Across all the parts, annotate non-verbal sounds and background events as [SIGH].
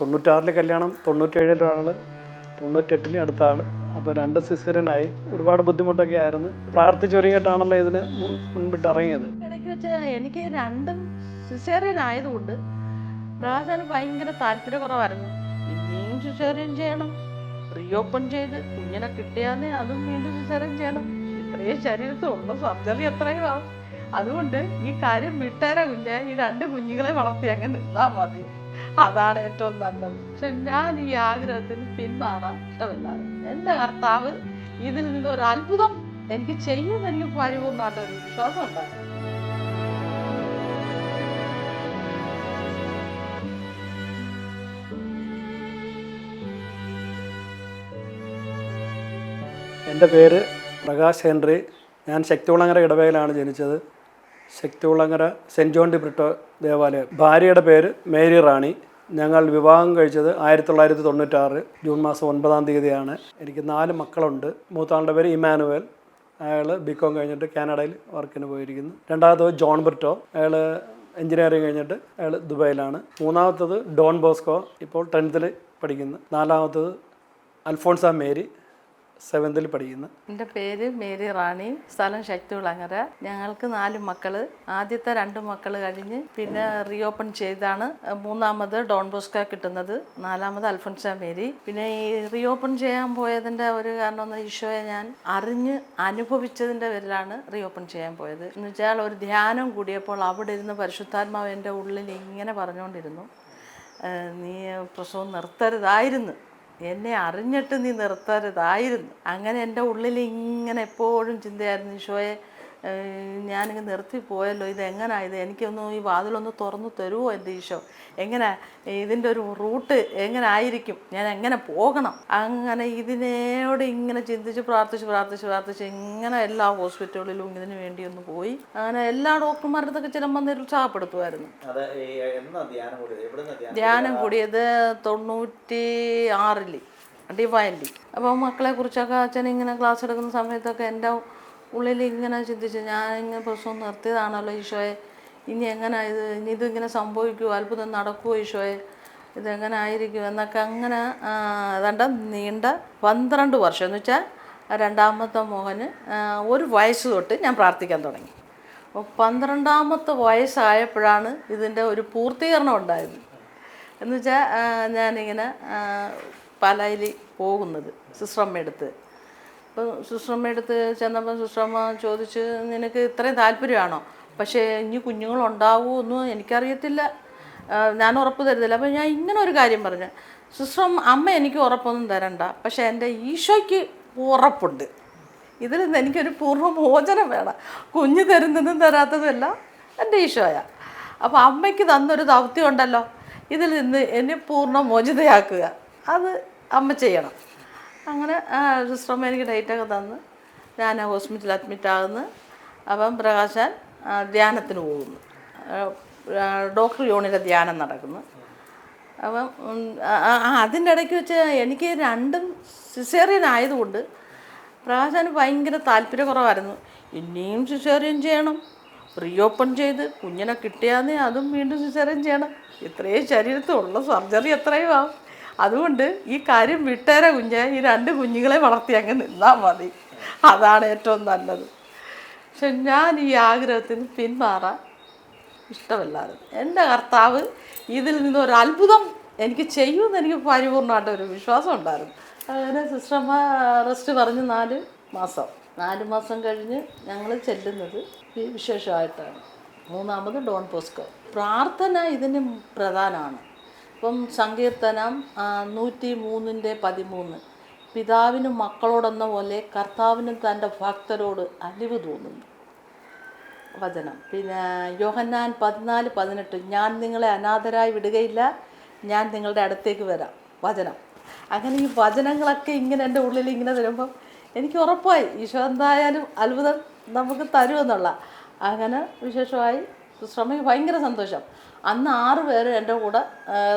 തൊണ്ണൂറ്റാറിലെ കല്യാണം തൊണ്ണൂറ്റേഴിൽ ഒരാൾ തൊണ്ണൂറ്റെട്ടിലെ അടുത്ത ആൾ അപ്പോൾ രണ്ട് സിസേറിയനായി. ഒരുപാട് ബുദ്ധിമുട്ടൊക്കെ ആയിരുന്നു. പ്രാർത്ഥിച്ചൊരുങ്ങിയിട്ടാണല്ലോ ഇതിന് മുൻ- മുൻപിട്ട് ഇറങ്ങിയത്. എനിക്ക് രണ്ടും സിസേറിയൻ ആയതുകൊണ്ട് ഭയങ്കര താല്പര്യക്കുറവായിരുന്നു. ഇനിയും സിസേറിയൻ ചെയ്യണം. റീഓപ്പൺ ചെയ്ത് കുഞ്ഞിനെ കിട്ടിയാന്നേ അതും വീണ്ടും സിസേറിയൻ ചെയ്യണം. ഇത്രയും ശരീരത്തിലുള്ള സർജറി എത്രയും ആവും. അതുകൊണ്ട് ഈ കാര്യം വിട്ടേരാ കുഞ്ഞെ ഈ രണ്ട് കുഞ്ഞുങ്ങളെ വളർത്തി അങ്ങ് നിന്നാൽ മതി. അതാണ് ഏറ്റവും നല്ലത്. പക്ഷെ ഞാൻ ഈ ആഗ്രഹത്തിന് പിന്മാറാൻ ഇഷ്ടമില്ലാതെ. കർത്താവ് ഇതിൽ ഒരു അത്ഭുതം എനിക്ക് ചെയ്യുന്ന എനിക്ക് പരിപൂർണമായിട്ട് ഒരു വിശ്വാസം ഉണ്ടായിരുന്നു എന്റെ പേര് പ്രകാശ് ഹെൻറി. ഞാൻ ശക്തികുളങ്ങര ഇടവേലാണ് ജനിച്ചത്. Sakthikulangara saint John de Britto ദേവാലയം. ഭാര്യയുടെ പേര് മേരി റാണി. ഞങ്ങൾ വിവാഹം കഴിച്ചത് ആയിരത്തി തൊള്ളായിരത്തി തൊണ്ണൂറ്റാറ് ജൂൺ മാസം ഒൻപതാം തീയതിയാണ്. എനിക്ക് നാല് മക്കളുണ്ട്. മൂത്താളുടെ പേര് ഇമാനുവൽ അയാൾ ബി കോം കഴിഞ്ഞിട്ട് കാനഡയിൽ വർക്കിന് പോയിരിക്കുന്നു. രണ്ടാമത്തത് ജോൺ ബ്രിട്ടോ. അയാൾ എഞ്ചിനീയറിംഗ് കഴിഞ്ഞിട്ട് അയാൾ ദുബായിലാണ്. മൂന്നാമത്തത് ഡോൺ ബോസ്കോ. ഇപ്പോൾ ടെൻത്തിൽ പഠിക്കുന്നു. നാലാമത്തത് അൽഫോൺസ മേരി. സെവൻത്തിൽ പഠിക്കുന്നു. എന്റെ പേര് മേരി റാണി. സ്ഥലം ശക്തികുളങ്ങര ഞങ്ങൾക്ക് നാല് മക്കൾ ആദ്യത്തെ രണ്ട് മക്കൾ കഴിഞ്ഞ് പിന്നെ റീഓപ്പൺ ചെയ്താണ്. മൂന്നാമത് ഡോൺ ബോസ്ക കിട്ടുന്നത്. നാലാമത് അൽഫോൻസ മേരി. പിന്നെ ഈ റീഓപ്പൺ ചെയ്യാൻ പോയതിന്റെ ഒരു കാരണം എന്ന് ഈശോയെ ഞാൻ അറിഞ്ഞ് അനുഭവിച്ചതിന്റെ പേരിലാണ് റീഓപ്പൺ ചെയ്യാൻ പോയത്. എന്ന് വെച്ചാൽ ഒരു ധ്യാനം കൂടിയപ്പോൾ അവിടെ ഇരുന്ന് പരിശുദ്ധാത്മാവ് എന്റെ ഉള്ളിൽ ഇങ്ങനെ പറഞ്ഞുകൊണ്ടിരുന്നു. നീ പ്രസവം നിർത്തരുതായിരുന്നു. എന്നെ അറിഞ്ഞിട്ട് നീ നിർത്തരുതായിരുന്നു അങ്ങനെ എന്റെ ഉള്ളിൽ ഇങ്ങനെ എപ്പോഴും ചിന്തയായിരുന്നു ഈശോയെ. ഞാനിങ്ങ് നിർത്തിപ്പോയല്ലോ ഇത് എങ്ങനെയാ ഇത്? എനിക്കൊന്ന് ഈ വാതിലൊന്ന് തുറന്നു തരുമോ എന്റെ ഈശോ? എങ്ങനെ ഇതിന്റെ ഒരു റൂട്ട് എങ്ങനെ ആയിരിക്കും ഞാൻ എങ്ങനെ പോകണം? അങ്ങനെ ഇതിനോട് ഇങ്ങനെ ചിന്തിച്ച് പ്രാർത്ഥിച്ച് പ്രാർത്ഥിച്ച് പ്രാർത്ഥിച്ച് ഇങ്ങനെ എല്ലാ ഹോസ്പിറ്റലുകളിലും ഇതിന് വേണ്ടി ഒന്ന് പോയി. അങ്ങനെ എല്ലാ ഡോക്ടർമാരുടെ അടുത്തൊക്കെ ചിലപ്പോൾ നിരുത്സാഹപ്പെടുത്തുമായിരുന്നു ധ്യാനം കൂടിയത്? തൊണ്ണൂറ്റി ആറിൽ ഡിവൈൻലി അപ്പോൾ മക്കളെ കുറിച്ചൊക്കെ അച്ഛൻ ഇങ്ങനെ ക്ലാസ് എടുക്കുന്ന സമയത്തൊക്കെ എന്റെ ഉള്ളിൽ ഇങ്ങനെ ചിന്തിച്ച് ഞാൻ ഇങ്ങനെ പ്രശ്നം നിർത്തിയതാണല്ലോ ഈശോയെ. ഇനി എങ്ങനെ ഇത് ഇനി ഇതിങ്ങനെ സംഭവിക്കുമോ അത്ഭുതം നടക്കുമോ ഈശോയെ? ഇതെങ്ങനെ ആയിരിക്കും? എന്നൊക്കെ അങ്ങനെ അതണ്ട നീണ്ട പന്ത്രണ്ട് വർഷം. എന്ന് വെച്ചാൽ രണ്ടാമത്തെ മോഹന് ഒരു വയസ്സ് തൊട്ട് ഞാൻ പ്രാർത്ഥിക്കാൻ തുടങ്ങി. അപ്പോൾ പന്ത്രണ്ടാമത്തെ വയസ്സായപ്പോഴാണ് ഇതിന്റെ ഒരു പൂർത്തീകരണം ഉണ്ടായത്. എന്ന് വെച്ചാൽ ഞാനിങ്ങനെ പാലായിൽ പോകുന്നത് സിസ്റ്റമ്മ എടുത്ത്. അപ്പോൾ സിസ്റ്ററമ്മ ചെന്നപ്പം ചെന്നപ്പോൾ ചോദിച്ച് നിനക്ക് ഇത്രയും താല്പര്യമാണോ? പക്ഷേ ഇനി കുഞ്ഞുങ്ങളുണ്ടാവുമോ ഒന്നും എനിക്കറിയത്തില്ല. ഞാൻ ഉറപ്പ് തരുന്നില്ല. അപ്പോൾ ഞാൻ ഇങ്ങനെ ഒരു കാര്യം പറഞ്ഞു. സുശ്രമ അമ്മ എനിക്ക് ഉറപ്പൊന്നും തരണ്ട. പക്ഷേ എന്റെ ഈശോയ്ക്ക് ഉറപ്പുണ്ട്. ഇതിൽ നിന്ന് എനിക്കൊരു പൂർവമോചനം വേണം. കുഞ്ഞ് തരുന്നതും തരാത്തതുമല്ല എന്റെ ഈശോയ. അപ്പോൾ അമ്മയ്ക്ക് തന്നൊരു ദൗത്യം ഉണ്ടല്ലോ. ഇതിൽ നിന്ന് എന്നെ പൂർണ മോചിതയാക്കുക അത് അമ്മ ചെയ്യണം. അങ്ങനെ സിസ്റ്റർമ്മ എനിക്ക് ഡേറ്റൊക്കെ തന്ന്. ഞാൻ ഹോസ്പിറ്റലിൽ അഡ്മിറ്റ് ആകുന്നു. അപ്പം പ്രകാശാൻ ധ്യാനത്തിന് പോകുന്നു. ഡോക്ടർ യോണിയുടെ ധ്യാനം നടക്കുന്നു. അപ്പം അതിന്റെ ഇടയ്ക്ക് വെച്ച് എനിക്ക് രണ്ടും സിസേറിയൻ ആയതുകൊണ്ട് പ്രകാശാന് ഭയങ്കര താല്പര്യക്കുറവായിരുന്നു. ഇനിയും സിസേറിയൻ ചെയ്യണം. റീഓപ്പൺ ചെയ്ത് കുഞ്ഞിനെ കിട്ടിയാന്നേ അതും വീണ്ടും സിസേറിയൻ ചെയ്യണം. ഇത്രയും ശരീരത്തിലുള്ള സർജറി എത്രയും ആവും. അതുകൊണ്ട് ഈ കാര്യം വിട്ടേരെ കുഞ്ഞെ ഈ രണ്ട് കുഞ്ഞുങ്ങളെ വളർത്തി അങ്ങ് നിന്നാൽ മതി. അതാണ് ഏറ്റവും നല്ലത്. പക്ഷെ ഞാൻ ഈ ആഗ്രഹത്തിന് പിന്മാറാൻ ഇഷ്ടമല്ലായിരുന്നു. എന്റെ കർത്താവ് ഇതിൽ നിന്ന് ഒരു അത്ഭുതം എനിക്ക് ചെയ്യുമെന്ന് എനിക്ക് പരിപൂർണമായിട്ട് ഒരു വിശ്വാസം ഉണ്ടായിരുന്നു. അങ്ങനെ സിസ്റ്റർമ്മ റെസ്റ്റ് പറഞ്ഞ് നാല് മാസം. നാല് മാസം കഴിഞ്ഞ് ഞങ്ങൾ ചെല്ലുന്നത് ഈ വിശേഷമായിട്ടാണ്. മൂന്നാമത് ഡോൺ പോസ്കോ. പ്രാർത്ഥന ഇതിന് പ്രധാനമാണ്. ഇപ്പം സങ്കീർത്തനം നൂറ്റി മൂന്നിന്റെ പതിമൂന്ന്. പിതാവിനും മക്കളോടെന്ന പോലെ കർത്താവിനും തന്റെ ഭക്തരോട് അലിവ് തോന്നുന്നു. വചനം. പിന്നെ യോഹന്നാൻ പതിനാല് പതിനെട്ട്. ഞാൻ നിങ്ങളെ അനാഥരായി വിടുകയില്ല. ഞാൻ നിങ്ങളുടെ അടുത്തേക്ക് വരാം. വചനം. അങ്ങനെ ഈ വചനങ്ങളൊക്കെ ഇങ്ങനെ എന്റെ ഉള്ളിൽ ഇങ്ങനെ വരുമ്പം എനിക്ക് ഉറപ്പായി. ഈശോ എന്തായാലും അത്ഭുതം നമുക്ക് തരുമെന്നുള്ള. അങ്ങനെ വിശേഷമായി ശ്രമയ്ക്ക് ഭയങ്കര സന്തോഷം. അന്ന് ആറ് പേര് എന്റെ കൂടെ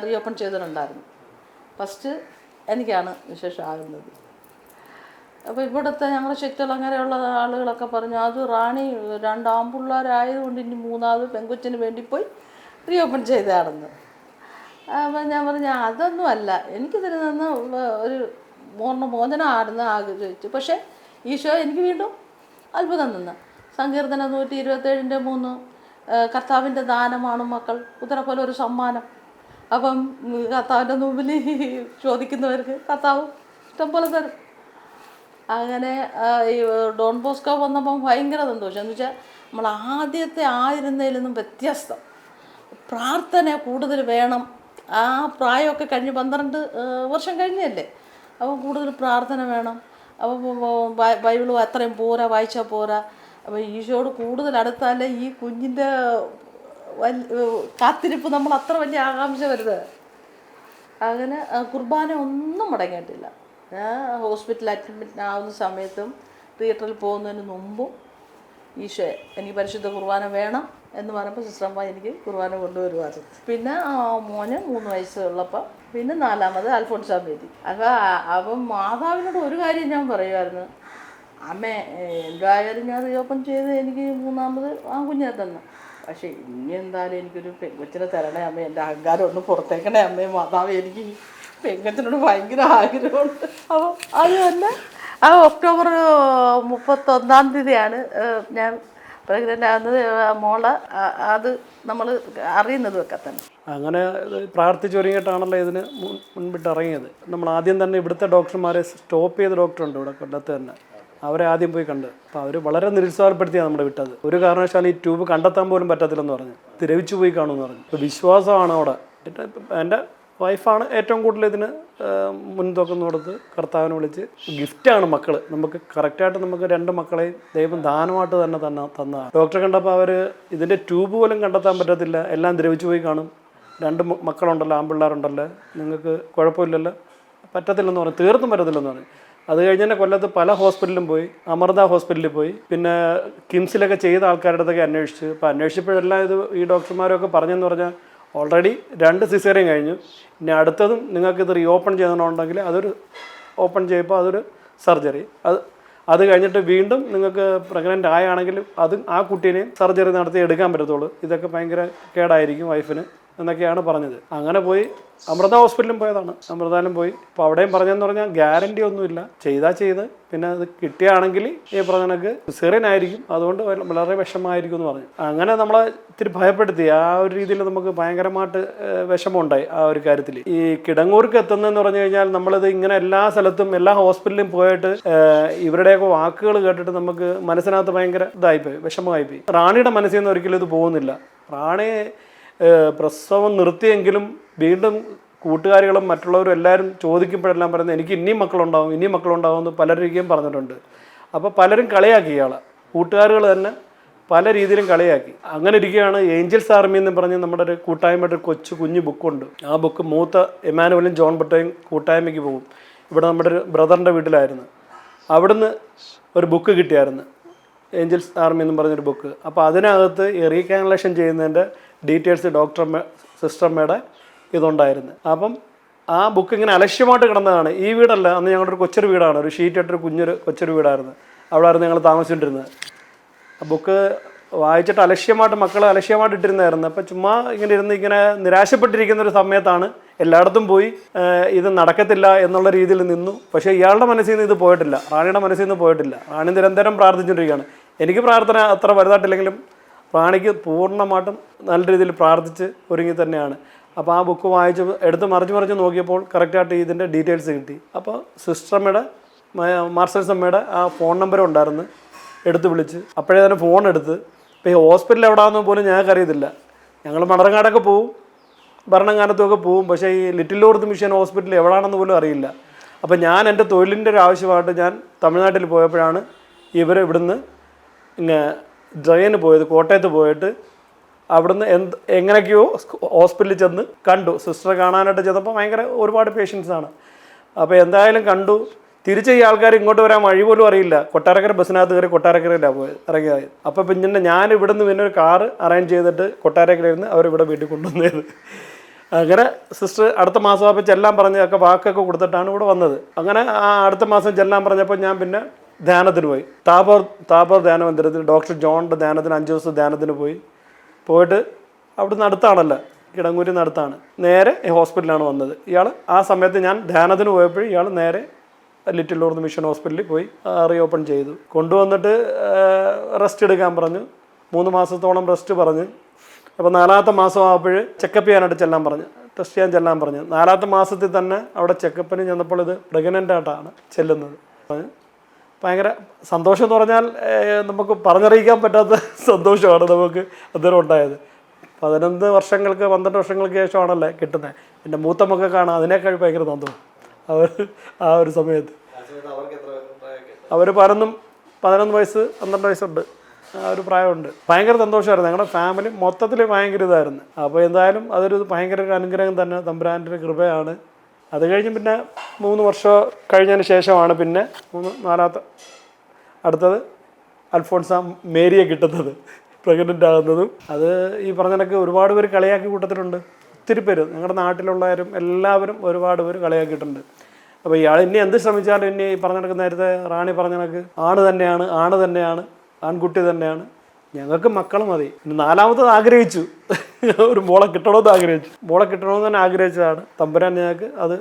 റീഓപ്പൺ ചെയ്തിട്ടുണ്ടായിരുന്നു. ഫസ്റ്റ് എനിക്കാണ് വിശേഷമാകുന്നത് അപ്പോൾ ഇവിടുത്തെ ഞങ്ങളുടെ ശക്തികൾ അങ്ങനെയുള്ള ആളുകളൊക്കെ പറഞ്ഞു അത് റാണി രണ്ട് ആമ്പിള്ളേരായതുകൊണ്ട് ഇനി മൂന്നാമത് പെങ്കൊച്ചിന് വേണ്ടി പോയി റീഓപ്പൺ ചെയ്തതാണെന്ന് അപ്പം ഞാൻ പറഞ്ഞു അതൊന്നും അല്ല. എനിക്കിതിൽ നിന്ന് ഒരു മോർണ മോചനം ആടുന്ന ആഗ്രഹിച്ചു. പക്ഷേ ഈശോ എനിക്ക് വീണ്ടും അത്ഭുതം നിന്ന് സങ്കീർത്തന നൂറ്റി ഇരുപത്തേഴിന്റെ മൂന്ന് കർത്താവിന്റെ ദാനമാണ് മക്കൾ. ഉത്തരപോലെ ഒരു സമ്മാനം. അപ്പം കർത്താവിന്റെ മുമ്പിൽ ചോദിക്കുന്നവർക്ക് കർത്താവ് ഇഷ്ടംപോലെ തരും. അങ്ങനെ ഈ ഡോൺ ബോസ്കോ വന്നപ്പം ഭയങ്കര സന്തോഷം. എന്ന് വെച്ചാൽ നമ്മൾ ആദ്യത്തെ ആയിരുന്നതിൽ നിന്നും വ്യത്യസ്തം. പ്രാർത്ഥന കൂടുതൽ വേണം. ആ പ്രായമൊക്കെ കഴിഞ്ഞ് പന്ത്രണ്ട് വർഷം കഴിഞ്ഞല്ലേ? അപ്പോൾ കൂടുതൽ പ്രാർത്ഥന വേണം. അപ്പോൾ ബൈബിൾ അത്രയും പോരാ വായിച്ചാൽ പോരാ. അപ്പോൾ ഈശോയോട് കൂടുതൽ അടുത്താലേ ഈ കുഞ്ഞിന്റെ കാത്തിരിപ്പ് നമ്മൾ അത്ര വലിയ ആകാംക്ഷ വരുന്നത് അങ്ങനെ കുർബാന ഒന്നും മുടങ്ങിയിട്ടില്ല. ഞാൻ ഹോസ്പിറ്റലിൽ അഡ്മിറ്റ് ആവുന്ന സമയത്തും തിയേറ്ററിൽ പോകുന്നതിന് മുമ്പും ഈശോ എനിക്ക് പരിശുദ്ധ കുർബാന വേണം എന്ന് പറഞ്ഞപ്പോൾ സിസ്റ്റർമ്മ എനിക്ക് കുർബാന കൊണ്ടുവരുമായിരുന്നു. പിന്നെ മോന് മൂന്ന് വയസ്സ് ഉള്ളപ്പോൾ പിന്നെ നാലാമത് അൽഫോൺസാ ബേദി അപ്പോൾ അപ്പം മാതാവിനോട് ഒരു കാര്യം ഞാൻ പറയുമായിരുന്നു. അമ്മേ എന്തായാലും ഞാൻ റീഓപ്പൺ ചെയ്ത് എനിക്ക് മൂന്നാമത് ആ കുഞ്ഞിനെ തന്നെ. പക്ഷേ ഇനി എന്തായാലും എനിക്കൊരു പെങ്കൊച്ചിനെ തരണേ അമ്മ. എന്റെ അഹങ്കാരം ഒന്ന് പുറത്തേക്കണേ അമ്മേ. മാതാവ് എനിക്ക് പെങ്കൊച്ചിനോട് ഭയങ്കര ആഗ്രഹമുണ്ട്. അപ്പോൾ അത് തന്നെ. ആ ഒക്ടോബർ മുപ്പത്തൊന്നാം തീയതിയാണ് ഞാൻ പ്രഗ്നന്റ് ആകുന്നത്. മോളെ അത് നമ്മൾ അറിയുന്നത് ഒക്കെ തന്നെ. അങ്ങനെ പ്രാർത്ഥിച്ചൊരുങ്ങിയിട്ടാണല്ലോ ഇതിന് മുൻ മുൻപിട്ട് ഇറങ്ങിയത്. നമ്മൾ ആദ്യം തന്നെ ഇവിടുത്തെ ഡോക്ടർമാരെ സ്റ്റോപ്പ് ചെയ്ത ഡോക്ടറുണ്ട് ഇവിടെ കൊല്ലത്ത് തന്നെ. അവരെ ആദ്യം പോയി കണ്ട്. അപ്പോൾ അവർ വളരെ നിരുത്സാഹപ്പെടുത്തിയാണ് നമ്മുടെ വിട്ടത്. ഒരു കാരണവശാലും ഈ ട്യൂബ് കണ്ടെത്താൻ പോലും പറ്റത്തില്ലെന്ന് പറഞ്ഞു. തിരവിച്ചു പോയി കാണുമെന്ന് പറഞ്ഞു. അപ്പോൾ വിശ്വാസമാണ് അവിടെ. എന്റെ വൈഫാണ് ഏറ്റവും കൂടുതൽ ഇതിന് മുൻതൂക്കം കൊടുത്ത് കർത്താവിനെ വിളിച്ച് ഗിഫ്റ്റാണ് മക്കൾ നമുക്ക് കറക്റ്റായിട്ട് നമുക്ക് രണ്ട് മക്കളെയും ദൈവം ദാനമായിട്ട് തന്നെ തന്ന തന്നതാണ്. ഡോക്ടറെ കണ്ടപ്പോൾ അവർ ഇതിന്റെ ട്യൂബ് പോലും കണ്ടെത്താൻ പറ്റത്തില്ല. എല്ലാം ദ്രവിച്ചു പോയി കാണും. രണ്ട് മക്കളുണ്ടല്ലോ ആൺപിള്ളേരുണ്ടല്ലോ. നിങ്ങൾക്ക് കുഴപ്പമില്ലല്ലോ? പറ്റത്തില്ലെന്ന് പറഞ്ഞു. തീർത്തും പറ്റത്തില്ലെന്ന് പറഞ്ഞു. അത് കഴിഞ്ഞ് തന്നെ കൊല്ലത്ത് പല ഹോസ്പിറ്റലിലും പോയി അമൃത ഹോസ്പിറ്റലിൽ പോയി. പിന്നെ കിംസിലൊക്കെ ചെയ്ത ആൾക്കാരുടെ അടുത്തൊക്കെ അന്വേഷിച്ച്. അപ്പോൾ അന്വേഷിച്ചപ്പോഴെല്ലാം ഇത് ഈ ഡോക്ടർമാരൊക്കെ പറഞ്ഞെന്ന് പറഞ്ഞാൽ ഓൾറെഡി രണ്ട് സിസേറിയൻ കഴിഞ്ഞു. ഇനി അടുത്തതും നിങ്ങൾക്ക് ഇത് റീ ഓപ്പൺ ചെയ്യണമെന്നുണ്ടെങ്കിൽ അതൊരു ഓപ്പൺ ചെയ്യുമ്പോൾ അതൊരു സർജറി അത് അത് കഴിഞ്ഞിട്ട് വീണ്ടും നിങ്ങൾക്ക് പ്രഗ്നന്റ് ആയാണെങ്കിൽ അത് ആ കുട്ടീനെയും സർജറി നടത്തി എടുക്കാൻ പറ്റത്തുള്ളൂ. ഇതൊക്കെ ഭയങ്കര കേടായിരിക്കും വൈഫിന് എന്നൊക്കെയാണ് പറഞ്ഞത്. അങ്ങനെ പോയി അമൃത ഹോസ്പിറ്റലും പോയതാണ്. അമൃതാലും പോയി. അപ്പോൾ അവിടെയും പറഞ്ഞതെന്ന് പറഞ്ഞാൽ ഗ്യാരണ്ടി ഒന്നുമില്ല. ചെയ്താൽ ചെയ്ത്. പിന്നെ അത് കിട്ടിയാണെങ്കിൽ ഈ പറഞ്ഞ സിറിയൻ ആയിരിക്കും. അതുകൊണ്ട് വളരെ വിഷമമായിരിക്കും എന്ന് പറഞ്ഞു. അങ്ങനെ നമ്മളെ ഇത്തിരി ഭയപ്പെടുത്തി. ആ ഒരു രീതിയിൽ നമുക്ക് ഭയങ്കരമായിട്ട് വിഷമമുണ്ടായി ആ ഒരു കാര്യത്തിൽ. ഈ കിടങ്ങൂർക്ക് എത്തുന്നതെന്ന് പറഞ്ഞു കഴിഞ്ഞാൽ നമ്മളിത് ഇങ്ങനെ എല്ലാ സ്ഥലത്തും എല്ലാ ഹോസ്പിറ്റലിലും പോയിട്ട് ഇവരുടെയൊക്കെ വാക്കുകൾ കേട്ടിട്ട് നമുക്ക് മനസ്സിനകത്ത് ഭയങ്കര ഇതായിപ്പോയി വിഷമമായിപ്പോയി. റാണിയുടെ മനസ്സിൽ നിന്ന് ഒരിക്കലും ഇത് പോകുന്നില്ല. റാണി പ്രസവം നിർത്തിയെങ്കിലും വീണ്ടും കൂട്ടുകാരികളും മറ്റുള്ളവരും എല്ലാവരും ചോദിക്കുമ്പോഴെല്ലാം പറയുന്നത് എനിക്ക് ഇനിയും മക്കളുണ്ടാവും ഇനിയും മക്കളുണ്ടാവും എന്ന് പലരിക്കും പറഞ്ഞിട്ടുണ്ട്. അപ്പോൾ പലരും കളിയാക്കി ഇയാളെ. കൂട്ടുകാരുകൾ തന്നെ പല രീതിയിലും കളിയാക്കി. അങ്ങനെ ഇരിക്കുകയാണ് ഏഞ്ചൽസ് ആർമി എന്ന് പറഞ്ഞ് നമ്മുടെ ഒരു കൂട്ടായ്മയുടെ ഒരു കൊച്ചു കുഞ്ഞു ബുക്കുണ്ട്. ആ ബുക്ക് മൂത്ത എമാനുവലും ജോൺ ബട്ടയും കൂട്ടായ്മയ്ക്ക് പോകും. ഇവിടെ നമ്മുടെ ഒരു ബ്രദറിന്റെ വീട്ടിലായിരുന്നു. അവിടുന്ന് ഒരു ബുക്ക് കിട്ടിയായിരുന്നു. ഏഞ്ചൽസ് ആർമി എന്ന് പറഞ്ഞൊരു ബുക്ക്. അപ്പോൾ അതിനകത്ത് റീകാനലേഷൻ ചെയ്യുന്നതിന്റെ ഡീറ്റെയിൽസ് ഡോക്ടർ സിസ്റ്റർമ്മയുടെ ഇതുണ്ടായിരുന്നു. അപ്പം ആ ബുക്ക് ഇങ്ങനെ അലക്ഷ്യമായിട്ട് കിടന്നതാണ്. ഈ വീടല്ല അന്ന് ഞങ്ങളുടെ ഒരു കൊച്ചൊരു വീടാണ്. ഒരു ഷീറ്റ് ഇട്ടൊരു കുഞ്ഞൊരു കൊച്ചൊരു വീടായിരുന്നു. അവിടെ ആയിരുന്നു ഞങ്ങൾ താമസിച്ചുകൊണ്ടിരുന്നത്. ആ ബുക്ക് വായിച്ചിട്ട് അലക്ഷ്യമായിട്ട് മക്കളെ അലക്ഷ്യമായിട്ട് ഇട്ടിരുന്നായിരുന്നു. അപ്പം ചുമ്മാ ഇങ്ങനെ ഇരുന്ന് ഇങ്ങനെ നിരാശപ്പെട്ടിരിക്കുന്ന ഒരു സമയത്താണ് എല്ലായിടത്തും പോയി ഇത് നടക്കത്തില്ല എന്നുള്ള രീതിയിൽ നിന്നു. പക്ഷേ ഇയാളുടെ മനസ്സിൽ നിന്ന് ഇത് പോയിട്ടില്ല. റാണിയുടെ മനസ്സിൽ നിന്ന് പോയിട്ടില്ല. റാണി നിരന്തരം പ്രാർത്ഥിച്ചുകൊണ്ടിരിക്കുകയാണ്. എനിക്ക് പ്രാർത്ഥന അത്ര വലുതായിട്ടില്ലെങ്കിലും റാണിക്ക് പൂർണമായിട്ടും നല്ല രീതിയിൽ പ്രാർത്ഥിച്ച് ഒരുങ്ങി തന്നെയാണ്. അപ്പോൾ ആ ബുക്ക് വായിച്ച് എടുത്ത് മറിച്ച് മറിച്ച് നോക്കിയപ്പോൾ കറക്റ്റായിട്ട് ഇതിന്റെ ഡീറ്റെയിൽസ് കിട്ടി. അപ്പോൾ സിസ്റ്റമ്മയുടെ മാർസൽസ് അമ്മയുടെ ആ ഫോൺ നമ്പർ ഉണ്ടായിരുന്നു. എടുത്ത് വിളിച്ച്. അപ്പോഴേ തന്നെ ഫോൺ എടുത്ത്. ഇപ്പോൾ ഈ ഹോസ്പിറ്റൽ എവിടെയാണെന്ന് പോലും ഞങ്ങൾക്ക് അറിയത്തില്ല. ഞങ്ങൾ മണർങ്ങാടൊക്കെ പോവും. ഭരണങ്ങാനത്തുമൊക്കെ പോവും. പക്ഷേ ഈ ലിറ്റിൽ ലോർത്ത് മിഷൻ ഹോസ്പിറ്റൽ എവിടെയാണെന്ന് പോലും അറിയില്ല. അപ്പോൾ ഞാൻ എന്റെ തൊഴിലിന്റെ ഒരു ആവശ്യമായിട്ട് ഞാൻ തമിഴ്നാട്ടിൽ പോയപ്പോഴാണ് ഇവർ ഇവിടുന്ന് ഇങ്ങനെ ട്രെയിന് പോയത് കോട്ടയത്ത് പോയിട്ട് അവിടുന്ന് എന്ത് എങ്ങനെയൊക്കെയോ ഹോസ്പിറ്റലിൽ ചെന്ന് കണ്ടു. സിസ്റ്ററെ കാണാനായിട്ട് ചെന്നപ്പോൾ ഭയങ്കര ഒരുപാട് പേഷ്യൻസാണ് അപ്പോൾ എന്തായാലും കണ്ടു. തിരിച്ച് ഈ ആൾക്കാർ ഇങ്ങോട്ട് വരാൻ വഴി പോലും അറിയില്ല. കൊട്ടാരക്കര ബസ്സിനകത്ത് കയറി കൊട്ടാരക്കരയിലാണ് പോയത് ഇറങ്ങിയത്. അപ്പോൾ പിന്നെ ഞാൻ ഇവിടുന്ന് പിന്നെ ഒരു കാറ് അറേഞ്ച് ചെയ്തിട്ട് കൊട്ടാരക്കരയിൽ നിന്ന് അവരിവിടെ വീട്ടിൽ കൊണ്ടുവന്നത്. അങ്ങനെ സിസ്റ്റർ അടുത്ത മാസം അപ്പോൾ ചെല്ലാൻ പറഞ്ഞൊക്കെ വാക്കൊക്കെ കൊടുത്തിട്ടാണ് ഇവിടെ വന്നത്. അങ്ങനെ ആ അടുത്ത മാസം ചെല്ലാൻ പറഞ്ഞപ്പോൾ ഞാൻ പിന്നെ ധ്യാനത്തിന് പോയി. താബർ താപോർ ധ്യാന മന്ദിരത്തിൽ ഡോക്ടർ ജോണിന്റെ ധ്യാനത്തിന് അഞ്ച് ദിവസം ധ്യാനത്തിന് പോയി. പോയിട്ട് അവിടുന്ന് അടുത്താണല്ലോ കിടങ്ങൂരിൽ അടുത്താണ് നേരെ ഈ ഹോസ്പിറ്റലിലാണ് വന്നത്. ഇയാൾ ആ സമയത്ത് ഞാൻ ധ്യാനത്തിന് പോയപ്പോൾ ഇയാൾ നേരെ ലിറ്റിൽ ലോർന്ന് മിഷൻ ഹോസ്പിറ്റലിൽ പോയി റീഓപ്പൺ ചെയ്തു. കൊണ്ടുവന്നിട്ട് റെസ്റ്റ് എടുക്കാൻ പറഞ്ഞു. മൂന്ന് മാസത്തോളം റെസ്റ്റ് പറഞ്ഞ്. അപ്പോൾ നാലാമത്തെ മാസം ആകുമ്പോൾ ചെക്കപ്പ് ചെയ്യാനായിട്ട് ചെല്ലാൻ പറഞ്ഞു. ടെസ്റ്റ് ചെയ്യാൻ ചെല്ലാൻ പറഞ്ഞു. നാലാമത്തെ മാസത്തിൽ തന്നെ അവിടെ ചെക്കപ്പിന് ചെന്നപ്പോൾ ഇത് പ്രഗ്നന്റ് ആയിട്ടാണ് ചെല്ലുന്നത്. ഭയങ്കര സന്തോഷം എന്ന് പറഞ്ഞാൽ നമുക്ക് പറഞ്ഞറിയിക്കാൻ പറ്റാത്ത [LAUGHS] സന്തോഷമാണ് നമുക്ക് അന്നേരം ഉണ്ടായത്. പതിനൊന്ന് വർഷങ്ങൾക്ക് പന്ത്രണ്ട് വർഷങ്ങൾക്ക് ശേഷമാണല്ലേ കിട്ടുന്നത്. എന്റെ മൂത്ത മക്കൾക്കാണ് അതിനേക്കാൾ ഭയങ്കര സന്തോഷം. അവർ ആ ഒരു സമയത്ത്. അവർ പതിനൊന്നും പതിനൊന്ന് വയസ്സ് പന്ത്രണ്ട് വയസ്സുണ്ട്. ആ ഒരു പ്രായമുണ്ട്. ഭയങ്കര സന്തോഷമായിരുന്നു. ഞങ്ങളുടെ ഫാമിലി മൊത്തത്തിൽ ഭയങ്കര ഇതായിരുന്നു. അപ്പോൾ എന്തായാലും അതൊരു ഭയങ്കര ഒരു അനുഗ്രഹം തന്നെ തമ്പുരാന്റെ ഒരു കൃപയാണ്. അത് കഴിഞ്ഞ് പിന്നെ മൂന്ന് വർഷം കഴിഞ്ഞതിന് ശേഷമാണ് പിന്നെ മൂന്ന് നാലാമത്തെ അടുത്തത് അൽഫോൺസ മേരിയെ കിട്ടുന്നത്. പ്രഗ്നന്റ് ആകുന്നതും. അത് ഈ പറഞ്ഞ കണക്ക് ഒരുപാട് പേര് കളിയാക്കി കൂട്ടത്തിലുണ്ട്. ഒത്തിരി പേര്. ഞങ്ങളുടെ നാട്ടിലുള്ളവരും എല്ലാവരും ഒരുപാട് പേര് കളിയാക്കിയിട്ടുണ്ട്. അപ്പോൾ ഇയാൾ ഇനി എന്ത് ശ്രമിച്ചാലും ഇനി ഈ പറഞ്ഞ കണക്ക് നേരത്തെ റാണി പറഞ്ഞ കണക്ക് ആണ് തന്നെയാണ് ആണ് തന്നെയാണ് ആൺകുട്ടി തന്നെയാണ് ഞങ്ങൾക്ക് മക്കൾ മതി. നാലാമത്തത് ആഗ്രഹിച്ചു. ഒരു മോളെ കിട്ടണമെന്ന് ആഗ്രഹിച്ചു. മോളെ കിട്ടണമെന്ന് തന്നെ ആഗ്രഹിച്ചതാണ്. തമ്പുരാൻ ഞങ്ങൾക്ക് അത്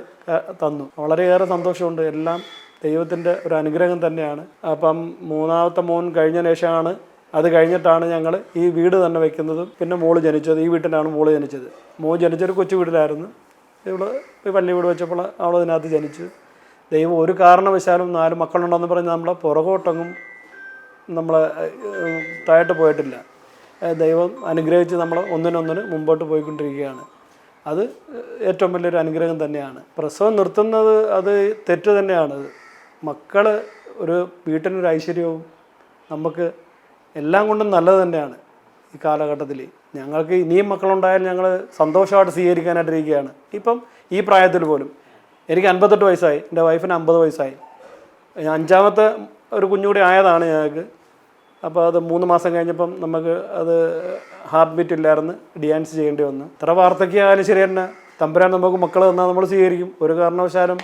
തന്നു. വളരെയേറെ സന്തോഷമുണ്ട്. എല്ലാം ദൈവത്തിന്റെ ഒരു അനുഗ്രഹം തന്നെയാണ്. അപ്പം മൂന്നാമത്തെ മോൻ കഴിഞ്ഞ ശേഷമാണ് അത് കഴിഞ്ഞിട്ടാണ് ഞങ്ങൾ ഈ വീട് തന്നെ വെക്കുന്നതും. പിന്നെ മോൾ ജനിച്ചത് ഈ വീട്ടിലാണ് മോൾ ജനിച്ചത്. മോൾ ജനിച്ചൊരു കൊച്ചു വീട്ടിലായിരുന്നു. ഇവൾ പള്ളി വീട് വെച്ചപ്പോൾ അവൾ അതിനകത്ത് ജനിച്ചു. ദൈവം ഒരു കാരണവശാലും നാല് മക്കളുണ്ടെന്ന് പറഞ്ഞ് നമ്മളെ പുറകോട്ടൊന്നും നമ്മളെ ഏഹ്, താഴോട്ട് പോയിട്ടില്ല. ദൈവം അനുഗ്രഹിച്ച് നമ്മൾ ഒന്നിനൊന്നിന് മുമ്പോട്ട് പോയിക്കൊണ്ടിരിക്കുകയാണ്. അത് ഏറ്റവും വലിയൊരു അനുഗ്രഹം തന്നെയാണ്. പ്രസവം നിർത്തുന്നത് അത് തെറ്റ് തന്നെയാണ്. മക്കൾ ഒരു വീട്ടിനൊരു ഐശ്വര്യവും നമുക്ക് എല്ലാം കൊണ്ടും നല്ലത് തന്നെയാണ് ഈ കാലഘട്ടത്തിൽ. ഞങ്ങൾക്ക് ഇനിയും മക്കളുണ്ടായാലും ഞങ്ങൾ സന്തോഷമായിട്ട് സ്വീകരിക്കാനായിട്ടിരിക്കുകയാണ് ഇപ്പം ഈ പ്രായത്തിൽ പോലും എനിക്ക് അൻപത്തെട്ട് വയസ്സായി. എന്റെ വൈഫിന് അമ്പത് വയസ്സായി. അഞ്ചാമത്തെ ഒരു കുഞ്ഞുകൂടി ആയതാണ് ഞങ്ങൾക്ക്. അപ്പോൾ അത് മൂന്ന് മാസം കഴിഞ്ഞപ്പം നമുക്ക് അത് ഹാർട്ട് ബീറ്റ് ഇല്ലായിരുന്നു ഡിയാൻസ് ചെയ്യേണ്ടി വന്നു. ഇത്ര വാർദ്ധക്യമായാലും ശരി തന്നെ തമ്പുരാൻ നമുക്ക് മക്കൾ തന്നാൽ നമ്മൾ സ്വീകരിക്കും. ഒരു കാരണവശാലും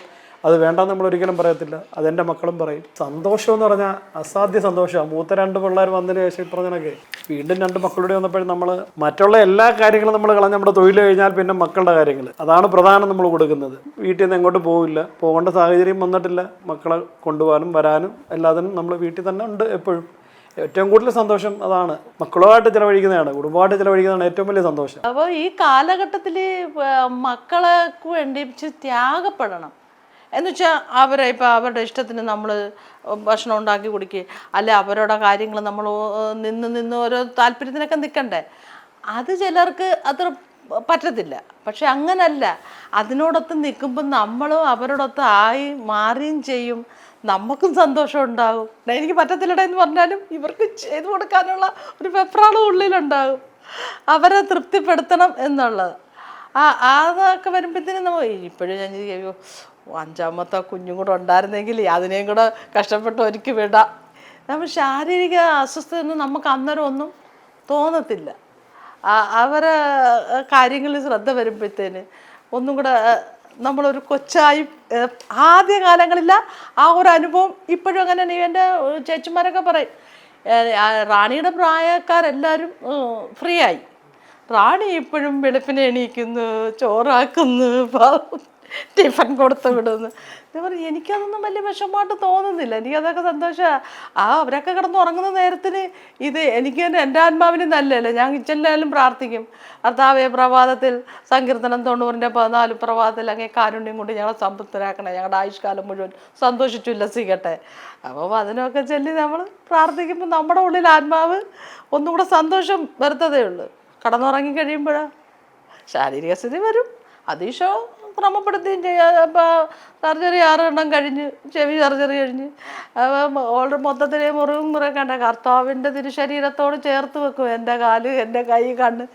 അത് വേണ്ടെന്ന് നമ്മൾ ഒരിക്കലും പറയത്തില്ല. അതെന്റെ മക്കളും പറയും. സന്തോഷം എന്ന് പറഞ്ഞാൽ അസാധ്യ സന്തോഷമാണ്. മൂത്ത രണ്ട് പിള്ളേർ വന്നതിന് ശേഷം ഈ വീണ്ടും രണ്ട് മക്കളുടെ വന്നപ്പോഴും നമ്മൾ മറ്റുള്ള എല്ലാ കാര്യങ്ങളും നമ്മൾ കളഞ്ഞ് നമ്മുടെ തൊഴിൽ കഴിഞ്ഞാൽ പിന്നെ മക്കളുടെ കാര്യങ്ങൾ. അതാണ് പ്രധാനം നമ്മൾ കൊടുക്കുന്നത്. വീട്ടിൽ നിന്ന് എങ്ങോട്ട് പോകില്ല പോകേണ്ട സാഹചര്യം വന്നിട്ടില്ല. മക്കളെ കൊണ്ടുപോകാനും വരാനും എല്ലാത്തിനും നമ്മൾ വീട്ടിൽ തന്നെ ഉണ്ട് എപ്പോഴും. ഏറ്റവും കൂടുതൽ സന്തോഷം അതാണ്. മക്കളുമായിട്ട് ചിലവഴിക്കുന്നതാണ്. കുടുംബമായിട്ട് ചിലവഴിക്കുന്നതാണ് ഏറ്റവും വലിയ സന്തോഷം. അപ്പോൾ ഈ കാലഘട്ടത്തിൽ മക്കൾക്ക് വേണ്ടി ത്യാഗപ്പെടണം. എന്ന് വെച്ചാൽ അവരെ ഇപ്പോൾ അവരുടെ ഇഷ്ടത്തിന് നമ്മൾ ഭക്ഷണം ഉണ്ടാക്കി കൊടുക്കുക അല്ലെ അവരുടെ കാര്യങ്ങൾ നമ്മൾ നിന്ന് നിന്ന് ഓരോ താല്പര്യത്തിനൊക്കെ നിൽക്കണ്ടേ അത് ചിലർക്ക് അത്ര പറ്റത്തില്ല. പക്ഷെ അങ്ങനല്ല. അതിനോടൊത്ത് നിൽക്കുമ്പോൾ നമ്മളും അവരോടൊത്ത് ആയി മാറുകയും ചെയ്യും. നമുക്കും സന്തോഷം ഉണ്ടാവും "ഡാ, എനിക്ക് പറ്റത്തില്ലടാ എന്ന് പറഞ്ഞാലും ഇവർക്ക് ചെയ്തു കൊടുക്കാനുള്ള ഒരു വെപ്രാളം ഉള്ളിലുണ്ടാകും. അവരെ തൃപ്തിപ്പെടുത്തണം എന്നുള്ളത്. ആ അതൊക്കെ വരുമ്പോഴത്തേനും നമ്മൾ ഇപ്പോഴും ഞാൻ അയ്യോ അഞ്ചാമത്തെ കുഞ്ഞും കൂടെ ഉണ്ടായിരുന്നെങ്കിൽ അതിനെയും കൂടെ കഷ്ടപ്പെട്ട് ഒരുക്കി വിടാം. നമ്മൾ ശാരീരിക അസ്വസ്ഥതയൊന്നും നമുക്ക് അന്നേരം ഒന്നും തോന്നത്തില്ല. അവരെ കാര്യങ്ങളിൽ ശ്രദ്ധ വരുമ്പോഴത്തേന് ഒന്നും കൂടെ നമ്മളൊരു കൊച്ചായി ഏ, ആദ്യ കാലങ്ങളില്ല ആ ഒരു അനുഭവം ഇപ്പോഴും അങ്ങനെ നീ എന്റെ ചേച്ചിമാരൊക്കെ പറയും റാണിയുടെ പ്രായക്കാരെല്ലാവരും ഫ്രീ ആയി റാണി ഇപ്പോഴും വെളുപ്പിനെ എണീക്കുന്നു ചോറാക്കുന്നു ടിഫൻ കൊടുത്ത് വിടുന്നു. ഞാൻ പറഞ്ഞു എനിക്കതൊന്നും വലിയ വിഷമമായിട്ട് തോന്നുന്നില്ല. എനിക്കതൊക്കെ സന്തോഷമാണ് ആ അവരൊക്കെ കിടന്ന് ഉറങ്ങുന്ന നേരത്തിന് ഇത് എനിക്ക് തന്നെ എന്റെ ആത്മാവിന് നല്ലതല്ലേ? ഞാൻ ഇച്ചെല്ലാവരും പ്രാർത്ഥിക്കും. കർത്താവെ പ്രഭാതത്തിൽ സങ്കീർത്തനം തൊണ്ണൂറിന്റെ പതിനാല് പ്രഭാതത്തിൽ അങ്ങേ കാരുണ്യം കൊണ്ട് ഞങ്ങളെ സമ്പത്തരാക്കണേ ഞങ്ങളുടെ ആയുഷ്കാലം മുഴുവൻ സന്തോഷിച്ചു ഉല്ലസിക്കട്ടെ. അപ്പോൾ അതിനൊക്കെ ചൊല്ലി നമ്മൾ പ്രാർത്ഥിക്കുമ്പോൾ നമ്മുടെ ഉള്ളിൽ ആത്മാവ് ഒന്നും കൂടെ സന്തോഷം വരുത്തതേ ഉള്ളൂ. കടന്നുറങ്ങി കഴിയുമ്പോഴാണ് ശാരീരിക സ്ഥിതി വരും. അതീശോ ക്രമപ്പെടുത്തുകയും ചെയ്യാം. അപ്പോൾ സർജറി ആറെണ്ണം കഴിഞ്ഞ് ചെവി സർജറി കഴിഞ്ഞ്. അപ്പം മൊത്തത്തിലെ മൊത്തത്തിൽ മുറിവും മുറിക്കണ്ട കർത്താവിന്റെ തിരുശരീരത്തോട് ചേർത്ത് വെക്കും. എന്റെ കാൽ എന്റെ കൈ കണ്ണ്.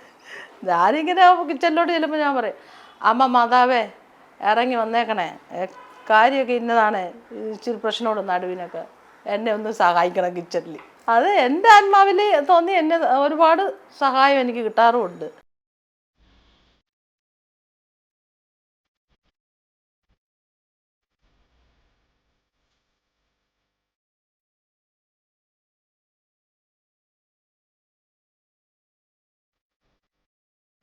ഞാനിങ്ങനെ കിച്ചനിലോട്ട് ചെല്ലുമ്പോൾ ഞാൻ പറയും അമ്മ മാതാവേ ഇറങ്ങി വന്നേക്കണേ. കാര്യമൊക്കെ ഇന്നതാണ്. ഇച്ചിരി പ്രശ്നമുണ്ട് നടുവിനൊക്കെ. എന്നെ ഒന്ന് സഹായിക്കണം കിച്ചണിൽ അത് എന്റെ ആത്മാവിൽ തോന്നി എന്നെ ഒരുപാട് സഹായം എനിക്ക് കിട്ടാറുമുണ്ട്.